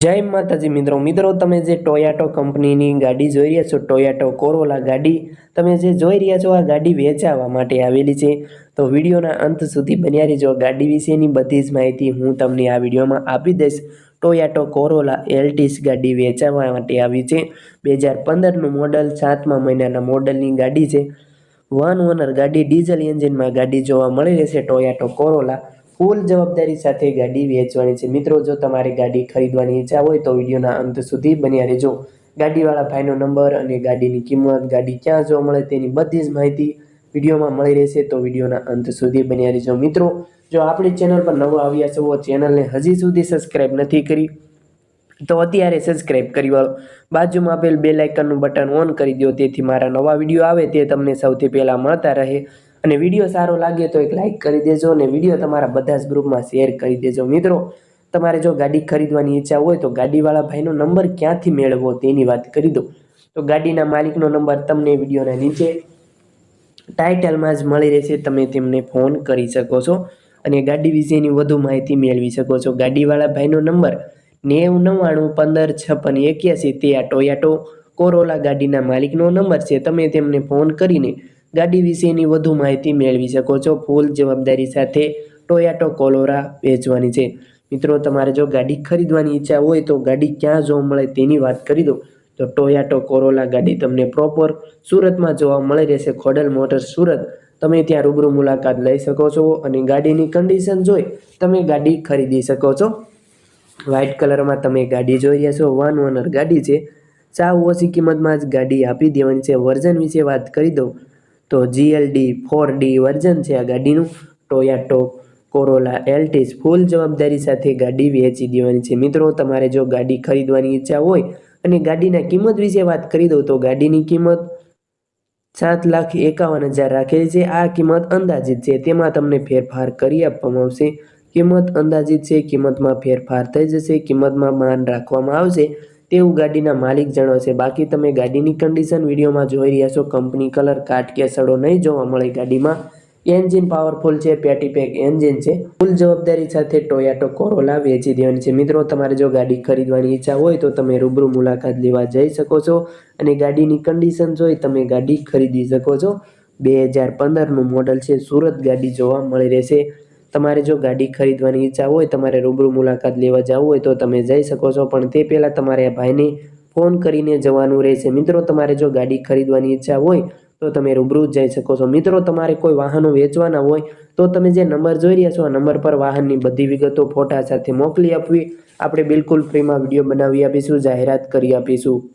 જય માતાજી મિત્રો મિત્રો, તમે જે ટોયાટો કંપનીની ગાડી જોઈ રહ્યા છો ટોયાટો કોરોલા ગાડી, તમે જે જોઈ રહ્યા છો, આ ગાડી વેચાવા માટે આવેલી છે. તો વિડીયોના અંત સુધી બન્યા રહેજો. ગાડી વિશેની બધી જ માહિતી હું તમને આ વિડીયોમાં આપી દઈશ. ટોયાટો કોરોલા એલટીસ ગાડી વેચાવા માટે આવી છે. બે હજાર પંદરનું મોડલ, સાતમા મહિનાના મોડલની ગાડી છે. વન ઓનર ગાડી, ડીઝલ એન્જિનમાં ગાડી જોવા મળી રહેશે ટોયાટો કોરોલા ફૂલ જવાબદારી સાથે ગાડી વેચવાની છે. મિત્રો, જો તમારે ગાડી ખરીદવાની ઈચ્છા હોય તો વિડીયોના અંત સુધી બન્યા રહેજો. ગાડીવાળા ભાઈનો નંબર અને ગાડીની કિંમત, ગાડી ક્યાં જોવા મળે તેની બધી જ માહિતી વિડીયોમાં મળી રહેશે તો વિડીયોના અંત સુધી બન્યા રહેજો. મિત્રો, જો આપણી ચેનલ પર નવા આવ્યા છો, ચેનલને હજી સુધી સબસ્ક્રાઈબ નથી કરી, તો અત્યારે સબસ્ક્રાઈબ કરી વાળો. બાજુમાં આપેલ બે લાઇકનનું બટન ઓન કરી દો તેથી મારા નવા વીડિયો આવે તે તમને સૌથી પહેલાં મળતા રહે. અને વીડિયો સારો લાગે તો એક લાઇક કરી દેજો અને વીડિયો તમારા બધા જ ગ્રુપમાં શેર કરી દેજો. મિત્રો, તમારે જો ગાડી ખરીદવાની ઈચ્છા હોય તો ગાડીવાળા ભાઈનો નંબર ક્યાંથી મેળવવો તેની વાત કરી દો તો ગાડીના માલિકનો નંબર તમને વિડીયોના નીચે ટાઇટલમાં જ મળી રહેશે, તમે તેમને ફોન કરી શકો છો અને ગાડી વિશેની વધુ માહિતી મેળવી શકો છો. ગાડીવાળા ભાઈનો નંબર નેવું નવ્વાણું પંદર છપ્પન એક્યાસી, તે આ ટોયાટો કોરોલા ગાડીના માલિકનો નંબર છે. તમે તેમને ફોન કરીને ગાડી વિશેની વધુ માહિતી મેળવી શકો છો. ફૂલ જવાબદારી સાથે ટોયાટો કોલોરા વેચવાની છે. મિત્રો, તમારે જો ગાડી ખરીદવાની ઈચ્છા હોય તો ગાડી ક્યાં જોવા મળે તેની વાત કરી દો તો ટોયાટો કોરોલા ગાડી તમને પ્રોપર સુરતમાં જોવા મળી રહેશે. ખોડલ મોટર્સ સુરત. તમે ત્યાં રૂબરૂ મુલાકાત લઈ શકો છો અને ગાડીની કન્ડિશન જોઈ તમે ગાડી ખરીદી શકો છો. વ્હાઇટ કલરમાં તમે ગાડી જોઈ રહ્યા છો. વન ઓનર ગાડી છે. સાવ ઓછી કિંમતમાં જ ગાડી આપી દેવાની છે. વર્ઝન વિશે વાત કરી દઉં. તો જીએલડી ફોર ડી વર્ઝન છે આ ગાડીનું. ટોયાટો કોરોલા એલટીસ ફૂલ જવાબદારી સાથે ગાડી વેચી દેવાની છે. મિત્રો, તમારે જો ગાડી ખરીદવાની ઈચ્છા હોય અને ગાડીના કિંમત વિશે વાત કરી દઉં તો ગાડીની કિંમત સાત લાખ એકાવન હજાર રાખેલી છે. આ કિંમત અંદાજિત છે. તેમાં તમને ફેરફાર કરી આપવામાં આવશે. કિંમત અંદાજિત છે. કિંમતમાં ફેરફાર થઈ જશે. કિંમતમાં માન રાખવામાં આવશે. તેવું ગાડીના માલિક જણાવશે બાકી તમે ગાડીની કન્ડિશન વિડીયોમાં જોઈ રહ્યા છો. કંપની કલર કાટ કે સડો નહીં જોવા મળે ગાડીમાં. એન્જિન પાવરફુલ છે, પેટી પેક એન્જિન છે. ફૂલ જવાબદારી સાથે ટોયાટો કોરોલા વેચી દેવાની છે. મિત્રો, તમારે જો ગાડી ખરીદવાની ઈચ્છા હોય તો તમે રૂબરૂ મુલાકાત લેવા જઈ શકો છો. અને ગાડીની કન્ડિશન જોઈ તમે ગાડી ખરીદી શકો છો. બે હજાર પંદરનું મોડલ છે. સુરત ગાડી જોવા મળી રહેશે. તમારે જો ગાડી ખરીદવાની ઈચ્છા હોય, તમારે રૂબરૂ મુલાકાત લેવા જવું હોય તો તમે જઈ શકો છો. પણ તે પહેલાં તમારે ભાઈને ફોન કરીને જવાનું રહેશે. મિત્રો, તમારે જો ગાડી ખરીદવાની ઈચ્છા હોય તો તમે રૂબરૂ જ જઈ શકો છો. મિત્રો, તમારે કોઈ વાહનો વેચવાના હોય તો તમે જે નંબર જોઈ રહ્યા છો, આ નંબર પર વાહનની બધી વિગતો ફોટા સાથે મોકલી આપવી. આપણે બિલકુલ ફ્રીમાં વીડિયો બનાવી આપીશું, જાહેરાત કરી આપીશું.